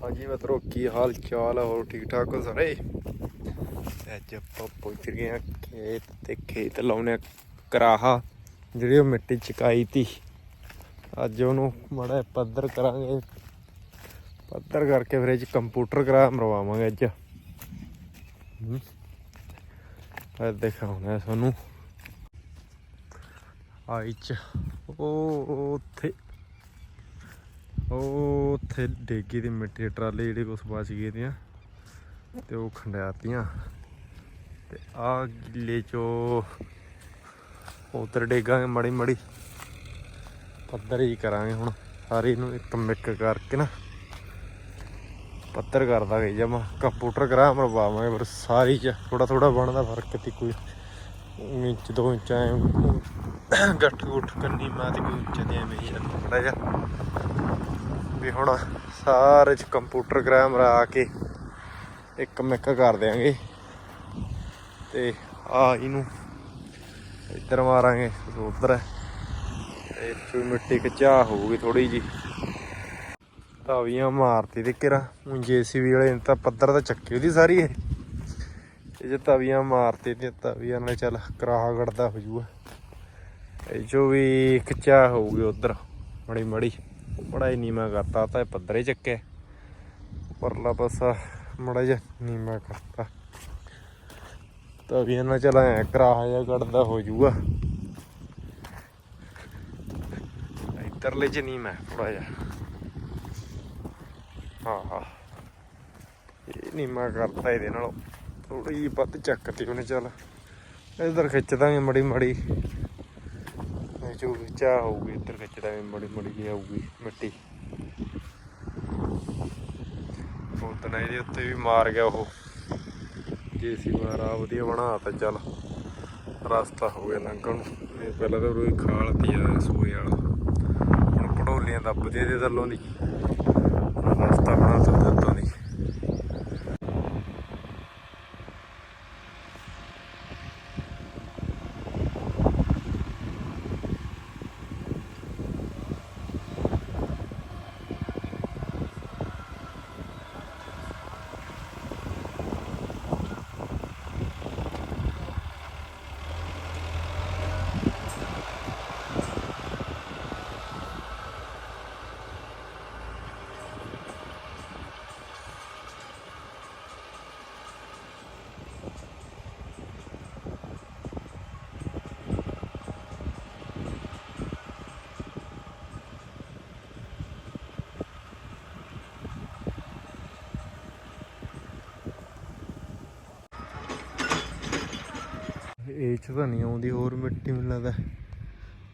ਹਾਂਜੀ ਮਿੱਤਰੋ ਕੀ ਹਾਲ ਚਾਲ ਆ, ਹੋਰ ਠੀਕ ਠਾਕ ਹੋ ਸਾਰੇ? ਅੱਜ ਆਪਾਂ ਪੁੱਛ ਗਏ ਆ ਖੇਤ ਤੇ ਖੇਤ ਲਾਉਣੇ ਕਰਾਹਾ, ਜਿਹੜੀ ਉਹ ਮਿੱਟੀ ਚਕਾਈ ਤੀ। ਅੱਜ ਉਹਨੂੰ ਮਾੜਾ ਪੱਧਰ ਕਰਾਂਗੇ। ਪੱਧਰ ਕਰਕੇ ਫਿਰ ਇਹ ਕੰਪਿਊਟਰ ਕਰਾ ਮਰਵਾਵਾਂਗੇ ਅੱਜ। ਹੂੰ। ਦਿਖਾਉਣਾ ਤੁਹਾਨੂੰ ਆਈ ਚ, ਉਹ ਉੱਥੇ ਉਹ ਉੱਥੇ ਡੇਗੀ ਦੀ ਮਿੱਟੀ ਦੀ ਟਰਾਲੀ ਜਿਹੜੀ ਕੁਛ ਬਚ ਗਏ ਦੀਆਂ ਤੇ ਉਹ ਖੰਡਿਆਤੀਆਂ ਤੇ ਆ ਗਿੱਲੇ ਚੋ ਉਧਰ ਡੇਗਾਂਗੇ ਮੜੀ ਮੜੀ। ਪੱਧਰ ਹੀ ਕਰਾਂਗੇ ਹੁਣ। ਸਾਰੀ ਨੂੰ ਇੱਕ ਮਿੱਕ ਕਰਕੇ ਨਾ ਪੱਧਰ ਕਰ ਦਾਂਗੇ ਜਮਾ। ਕੰਪਿਊਟਰ ਕਰਾ, ਮਰਵਾਵਾਂਗੇ, ਪਰ ਸਾਰੀ ਚ ਥੋੜਾ ਥੋੜਾ ਬਣਦਾ ਫ਼ਰਕ ਤੇ ਕੋਈ ਇੰਚ, ਦੋ ਇੰਚ ਐ, ਗੱਠ ਗੁੱਠ ਕੰਨੀ ਮਾਂ ਤੇ ਕੋਈ ਇੰਚ ਦੇ ਐਵੇਂ ਹੀ ਥੋੜਾ ਜਿਹਾ ਵੀ ਹੁਣ ਸਾਰੇ ਚ ਕੰਪਿਊਟਰ ਗ੍ਰਾਮ ਰਾ ਕੇ ਇੱਕ ਮਿਕ ਕਰ ਦਿਆਂਗੇ। ਤੇ ਆ ਇਹਨੂੰ ਇੱਧਰ ਮਾਰਾਂਗੇ, ਉਧਰ। ਤੇ ਇੱਥੇ ਮਿੱਟੀ ਕਚਾ ਹੋਊਗੀ ਥੋੜੀ ਜੀ ਤਾਵੀਆਂ ਮਾਰਤੀ ਤੇ ਕਿਰਾ। ਹੁਣ ਜੀਸੀਬੀ ਵਾਲੇ ਨੇ ਤਾਂ ਪੱਧਰ ਤਾਂ ਚੱਕੀ ਉਹਦੀ ਸਾਰੀ ਇਹ। ਜੇ ਤਵੀਆਂ ਮਾਰਤੀ ਤੇ ਤਵੀਆਂ ਨਾਲ ਚੱਲ ਕਰਾਹਾ ਗੜਦਾ ਹੋ ਜੂਗਾ। ਇਹ ਜੋ ਵੀ ਕਚਾ ਹੋਊਗੀ ਉਧਰ ਮੜੀ ਮੜੀ ਬੜਾ ਹੀ ਨੀਮਾ ਕਰਤਾ, ਤਾਂ ਪੱਧਰੇ ਚੱਕਿਆ ਪਰਲਾ ਪਾਸਾ ਮੜਾ ਜਿਹਾ ਨੀਮਾ ਕਰਤਾ। ਤਾਂ ਵੀ ਇਹਨਾਂ ਚਲਾ ਐ ਕਰਾਹਾ ਜਿਹਾ ਕੱਢਦਾ ਹੋ ਜੂਗਾ। ਇੱਧਰਲੇ ਚ ਨੀਮਾ ਥੋੜਾ ਜਿਹਾ। ਹਾਂ ਹਾਂ। ਇਹ ਨੀਮਾ ਕਰਤਾ ਇਹਦੇ ਨਾਲ। ਥੋੜੀ ਜਿਹੀ ਵੱਧ ਚੱਕਤੀ ਉਹਨੇ ਚੱਲ। ਇਧਰ ਖਿੱਚ ਦਾਂਗੇ ਮੜੀ ਮੜੀ ਇਹ ਚਾਹ ਹੋਊਗੀ, ਇੱਧਰ ਖਿੱਚਦਾ ਵੀ ਮੜੀ ਮੜੀ ਜਿਹੀ ਆਊਗੀ ਮਿੱਟੀ। ਉਹ ਤਾਂ ਇਹਦੇ ਉੱਤੇ ਵੀ ਮਾਰ ਗਿਆ ਉਹ। ਜੇਸੀ ਮਾਰਾ ਵਧੀਆ ਬਣਾਤਾ ਚੱਲ। ਰਸਤਾ ਹੋ ਗਿਆ ਲੰਘਣ ਨੂੰ। ਇਹ ਪਹਿਲਾਂ ਤਾਂ ਰੋਈ ਖਾਲ ਤੀ ਆ, ਸੋਏ ਵਾਲਾ। ਹੁਣ ਪੜੋਲੀਆਂ ਦੱਬਦੇ ਇਹਦੇ ਥੱਲੋਂ ਦੀ ਰਸਤਾ ਬਣਾ ਦਿੱਤਾ ਦੀ ਤਾਂ ਨਹੀਂ ਆਉਂਦੀ, ਹੋਰ ਮਿੱਟੀ ਮੈਨੂੰ ਲੱਗਦਾ।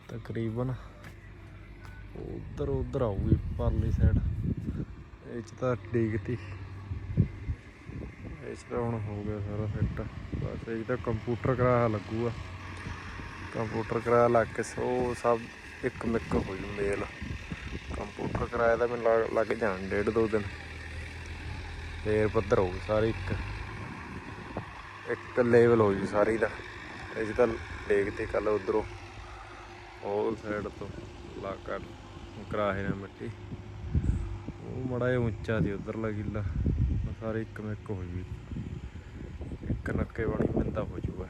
ਤਕਰੀਬਨ ਉਧਰ ਉਧਰ ਆਊਗੀ, ਪਰਲੀ ਸਾਈਡ ਇਹ ਚ ਤਾਂ ਡਿੱਗਤੀ। ਇਹ ਤਾਂ ਹੁਣ ਹੋ ਗਿਆ ਸਾਰਾ ਸੈੱਟ ਬਸ ਇਹ ਤਾਂ ਕੰਪਿਊਟਰ ਕਰਾ ਲੱਗੂਗਾ। ਕੰਪਿਊਟਰ ਕਰਾ ਲੱਗ ਕੇ ਸੋ ਸਭ ਇੱਕ ਮਿੱਕ ਹੋ ਜੂ ਮੇਲ ਕੰਪਿਊਟਰ ਕਰਾਇਆ ਦਾ ਮੈਨੂੰ ਲੱਗ- ਲੱਗ ਜਾਣ ਡੇਢ ਦੋ ਦਿਨ। ਫੇਰ ਪੱਧਰ ਹੋਊ ਸਾਰੀ ਇੱਕ। ਇੱਕ ਲੈਵਲ ਹੋ ਜੂ ਸਾਰੀ ਦਾ। 'ਚ ਤਾਂ ਡੇਗ ਤੇ ਕੱਲ ਉਧਰੋਂ ਉਹ ਸਾਈਡ ਤੋਂ ਲਾ ਕਰ ਕਰਾਹੇ ਨਾਲ ਮਿੱਟੀ। ਉਹ ਮੜਾ ਜਿਹਾ ਉੱਚਾ ਸੀ ਉਧਰ ਲਗਿੱਲਾ ਸਾਰੇ ਇੱਕ ਮਿੱਕ ਹੋ ਜੂ ਇੱਕ ਨੱਕੇ ਵਾਲੀ ਮਿੰਦਾ ਹੋ ਜੂਗਾ।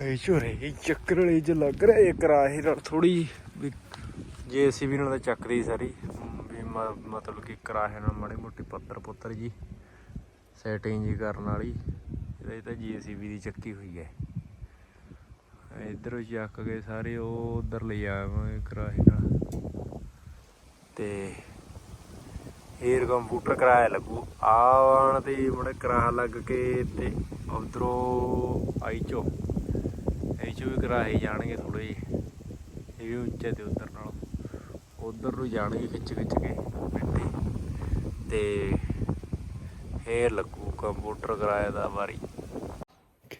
ਇਹ ਝੋਰੇ ਇਹ ਚੱਕਰ ਵਾਲੀ ਚ ਲੱਗ ਰਿਹਾ ਇਹ ਕਰਾਹੇ ਨਾਲ ਥੋੜੀ ਵੀ ਜੇਸੀਬੀ ਨਾਲ ਤਾਂ ਚੱਕਦੀ ਸਾਰੀ। ਵੀ ਮਤਲਬ ਕਿ ਕਰਾਹੇ ਨਾਲ ਮਾੜੀ ਮੋਟੀ ਪੱਤਰ ਪੁੱਤਰ ਜੀ ਸੈਟਿੰਗ ਜੀ ਕਰਨ ਵਾਲੀ। ਇਹਦਾ ਤਾਂ ਜੀਸੀਬੀ ਦੀ ਚੱਕੀ ਹੋਈ ਹੈ। ਇਧਰੋਂ ਚੱਕ ਕੇ ਸਾਰੇ ਉਹ ਉਧਰ ਲੈ ਆਵਾਂਗੇ ਕਿਰਾਏ ਨਾਲ। ਤੇ ਏਅਰ ਕੰਪਿਊਟਰ ਕਿਰਾਇਆ ਲੱਗੂ। ਆਉਣ ਤੇ ਮੁੜੇ ਕਿਰਾਇਆ ਲੱਗ ਕੇ ਤੇ ਉਧਰੋਂ ਆਈ ਚੋ ਇਹ ਚੋ ਵੀ ਕਿਰਾਏ ਜਾਣਗੇ ਥੋੜੇ ਜਿਹੇ। ਇਹ ਵੀ ਉੱਚੇ ਤੇ ਉਧਰ ਨਾਲ। ਉਧਰ ਨੂੰ ਜਾਣਗੇ ਖਿੱਚ ਖਿੱਚ ਕੇ ਮਿੱਟੀ। ਤੇ ਫੇਰ ਲੱਗੂ ਕੰਪਿਊਟਰ ਕਿਰਾਏ ਦਾ ਵਾਰੀ।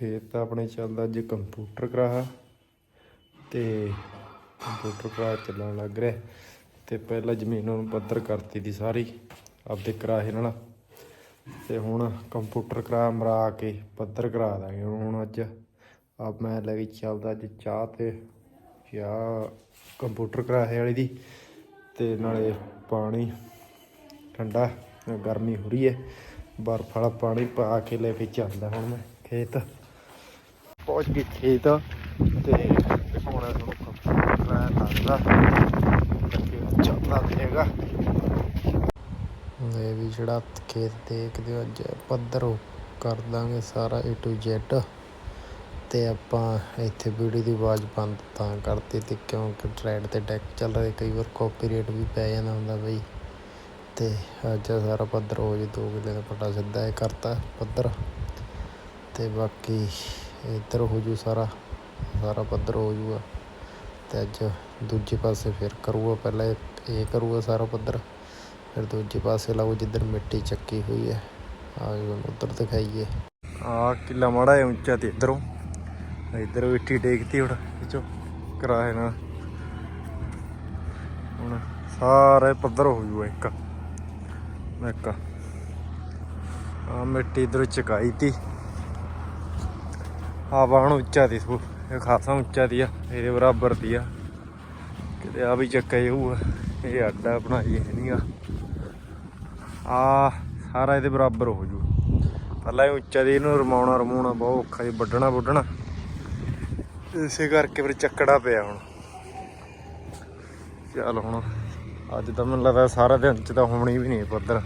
ਖੇਤ ਤਾਂ ਆਪਣੇ ਚੱਲਦਾ ਅੱਜ ਕੰਪਿਊਟਰ ਕਰਾ ਤੇ ਕੰਪਿਊਟਰ ਕਰਾ ਚੱਲਣ ਲੱਗ ਰਿਹਾ ਤੇ ਪਹਿਲਾਂ ਜ਼ਮੀਨ ਨੂੰ ਪੱਧਰ ਕਰਤੀ ਦੀ ਸਾਰੀ ਆਪਦੇ ਕਰਾਹੇ ਨਾਲ ਤੇ ਹੁਣ ਕੰਪਿਊਟਰ ਕਰਾ ਮਰਾ ਕੇ ਪੱਧਰ ਕਰਾ ਦਾਂਗੇ ਹੁਣ ਅੱਜ। ਆਪ ਮੈਂ ਲੈ ਕੇ ਚੱਲਦਾ ਅੱਜ ਚਾਹ ਤੇ ਚਾਹ ਕੰਪਿਊਟਰ ਕਰਾਹੇ ਵਾਲੀ ਦੀ ਤੇ ਨਾਲੇ ਪਾਣੀ ਠੰਡਾ, ਗਰਮੀ ਹੋ ਰਹੀ ਹੈ। ਬਰਫ ਵਾਲਾ ਪਾਣੀ ਪਾ ਕੇ ਲੈ ਕੇ ਚੱਲਦਾ ਹੁਣ ਮੈਂ ਖੇਤ। ਪਹੁੰਚ ਗਏ ਖੇਤ। ਤੇ ਦਿਖਾਉਣਾ ਤੁਹਾਨੂੰ ਕੰਪਿਊਟਰ ਲੱਗਦਾ ਅੱਗੇ ਚੱਲਦਾ ਦੇਗਾ ਇਹ ਵੀ ਜਿਹੜਾ ਖੇਤ ਦੇਖਦੇ ਹੋ, ਅੱਜ ਪੱਧਰ ਕਰ ਦਾਂਗੇ ਸਾਰਾ A to Z ਤੇ ਆਪਾਂ ਇੱਥੇ ਵੀਡੀਓ ਦੀ ਆਵਾਜ਼ ਬੰਦ ਤਾਂ ਕਰਤੀ ਤੇ ਕਿਉਂਕਿ ਟਰੈਡ ਤੇ ਡੈਕ ਚੱਲ ਰਹੇ, ਕਈ ਵਾਰ ਕਾਪੀਰਾਈਟ ਵੀ ਪੈ ਜਾਂਦਾ ਹੁੰਦਾ ਬਈ। ਤੇ ਅੱਜ ਸਾਰਾ ਪੱਧਰ ਹੋ ਜੇ ਦੋ ਕਿਲੇ ਦਾ ਪੱਟਾ ਸਿੱਧਾ ਇਹ ਕਰਤਾ ਪੱਧਰ। ਤੇ ਬਾਕੀ ਇੱਧਰ ਹੋ ਜੂ ਸਾਰਾ ਸਾਰਾ ਪੱਧਰ ਹੋ ਜੂਗਾ। ਤੇ ਅੱਜ ਦੂਜੇ ਪਾਸੇ ਫਿਰ ਕਰੂਗਾ, ਪਹਿਲਾਂ ਇਹ- ਇਹ ਕਰੂਗਾ ਸਾਰਾ ਪੱਧਰ। ਫਿਰ ਦੂਜੇ ਪਾਸੇ ਲਾਓ ਜਿੱਧਰ ਮਿੱਟੀ ਚੱਕੀ ਹੋਈ ਹੈ। ਆ ਹੁਣ ਉਧਰ ਦਿਖਾਈਏ। ਆ ਕਿਲਾ ਮਾੜਾ ਹੈ ਉੱਚਾ ਤੇ ਇਧਰੋਂ। ਇਧਰ ਮਿੱਟੀ ਡੇਗਤੀ ਹੁਣ, ਵਿੱਚੋਂ ਕਰਾਏ ਨਾਲ। ਹੁਣ ਸਾਰਾ ਪੱਧਰ ਹੋ ਜੂਗਾ ਇੱਕ। ਇੱਕ ਆ ਮਿੱਟੀ ਇਧਰੋਂ ਚਕਾਈ ਤੀ। ਆ ਬਾਣ ਉੱਚਾ ਦੀ ਸੂ, ਇਹ ਖਾਸਾ ਉੱਚਾ ਦੀ ਆ, ਇਹਦੇ ਬਰਾਬਰ ਦੀ ਆ। ਕਿਤੇ ਆ ਵੀ ਚੱਕਾ ਜਾਊਗਾ ਇਹ ਅੱਡਾ ਬਣਾਈ ਹੈ ਨਹੀਂਗਾ ਆ। ਸਾਰਾ ਇਹਦੇ ਬਰਾਬਰ ਹੋ ਜੂ। ਪਹਿਲਾਂ ਇਹ ਉੱਚਾ ਦੀ ਇਹਨੂੰ ਰਮਾਉਣਾ ਰਮਾਉਣਾ ਬਹੁਤ ਔਖਾ ਜੀ ਵੱਢਣਾ ਵੱਢਣਾ। ਇਸੇ ਕਰਕੇ ਫਿਰ ਚੱਕੜਾ ਪਿਆ ਹੁਣ। ਚੱਲ ਹੁਣ, ਅੱਜ ਤਾਂ ਮੈਨੂੰ ਲੱਗਦਾ ਸਾਰਾ ਦਿਨ ਚ ਤਾਂ ਹੋਣੀ ਵੀ ਨਹੀਂ ਪੱਧਰ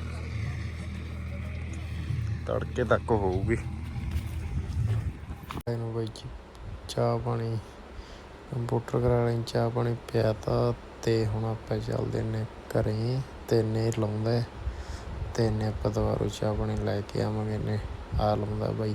ਤੜਕੇ ਤੱਕ ਹੋਊਗੀ ਇਹਨੂੰ ਬਾਈ ਜੀ ਚਾਹ ਪਾਣੀ, ਕੰਪਿਊਟਰ ਕਰਾ ਲਈ ਚਾਹ ਪਾਣੀ ਪਿਆ ਤਾ ਤੇ ਹੁਣ ਆਪਾਂ ਚੱਲਦੇ ਨੇ ਘਰੇ, ਤੇ ਨੇ ਲਾਉਂਦਾ ਹੈ, ਤੇ ਨੇ ਆਪਾਂ ਦੁਬਾਰਾ ਚਾਹ ਪਾਣੀ ਲੈ ਕੇ ਆਵਾਂਗੇ ਨੇ ਆ ਲਾਉਂਦਾ ਬਾਈ।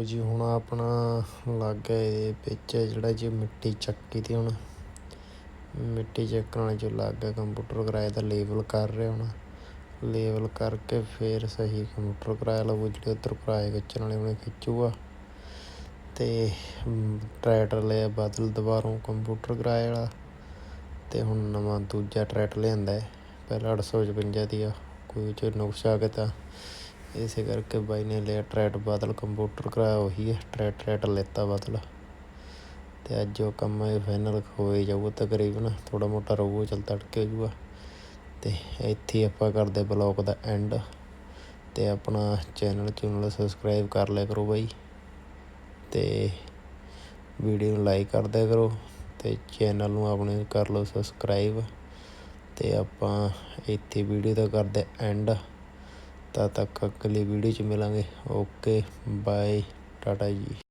ਲੋ ਜੀ, ਹੁਣ ਆਪਣਾ ਲੱਗ ਗਿਆ ਇਹ ਵਿੱਚ ਜਿਹੜਾ ਜੀ ਮਿੱਟੀ ਚੱਕੀ ਤੇ ਹੁਣ। ਮਿੱਟੀ ਚੱਕਣ ਵਾਲੇ ਜੋ ਲੱਗ ਗਿਆ ਕੰਪਿਊਟਰ ਕਿਰਾਏ ਤਾਂ ਲੇਬਲ ਕਰ ਰਿਹਾ ਹੁਣ। ਲੇਬਲ ਕਰਕੇ ਫਿਰ ਸਹੀ ਕੰਪਿਊਟਰ ਕਿਰਾਇਆ ਲਵੋ ਜਿਹੜੇ ਉੱਧਰ ਕਰਾਏ ਖਿੱਚਣ ਵਾਲੇ ਉਹਨੇ ਖਿੱਚੂਗਾ। ਤੇ ਟਰੈਕਟਰ ਲਿਆ ਬਦਲ ਦੁਬਾਰੋਂ ਕੰਪਿਊਟਰ ਕਿਰਾਏ ਵਾਲਾ। ਤੇ ਹੁਣ ਨਵਾਂ ਦੂਜਾ ਟਰੈਕਟਰ ਲਿਆਂਦਾ ਹੈ, ਪਹਿਲਾਂ 855 ਦੀ ਆ, ਕੋਈ ਚ ਨੁਕਸਾ ਆ ਗਿਆ ਤਾਂ। ਇਸੇ ਕਰਕੇ ਬਾਈ ਨੇ ਲਿਆ ਟਰੈਟ ਬਦਲ, ਕੰਪਿਊਟਰ ਕਰਾਇਆ ਉਹੀ ਹੈ, ਟਰੈਟ ਟਰੈਟ ਲੈਤਾ ਬਦਲ। ਤੇ ਅੱਜ ਉਹ ਕੰਮ ਇਹ ਫਾਈਨਲ ਹੋਏ ਜਾਊਗਾ ਤਕਰੀਬਨ ਥੋੜਾ ਮੋਟਾ ਰਹੂਗਾ, ਚੱਲ ਤੜਕੇ ਜੂਗਾ ਤੇ ਇੱਥੇ ਆਪਾਂ ਕਰਦੇ ਬਲੌਗ ਦਾ ਐਂਡ ਤੇ ਆਪਣਾ ਚੈਨਲ ਚੈਨਲ ਸਬਸਕ੍ਰਾਈਬ ਕਰ ਲਿਆ ਕਰੋ ਬਾਈ। ਤੇ ਵੀਡੀਓ ਨੂੰ ਲਾਈਕ ਕਰ ਦਿਆ ਕਰੋ, ਤੇ ਚੈਨਲ ਨੂੰ ਆਪਣੇ ਕਰ ਲਓ ਸਬਸਕ੍ਰਾਈਬ ਤੇ ਆਪਾਂ ਇੱਥੇ ਵੀਡੀਓ ਦਾ ਕਰਦੇ ਐਂਡ ਤਦ ਤੱਕ ਅਗਲੀ ਵੀਡੀਓ 'ਚ ਮਿਲਾਂਗੇ। ਓਕੇ ਬਾਏ ਟਾਟਾ ਜੀ।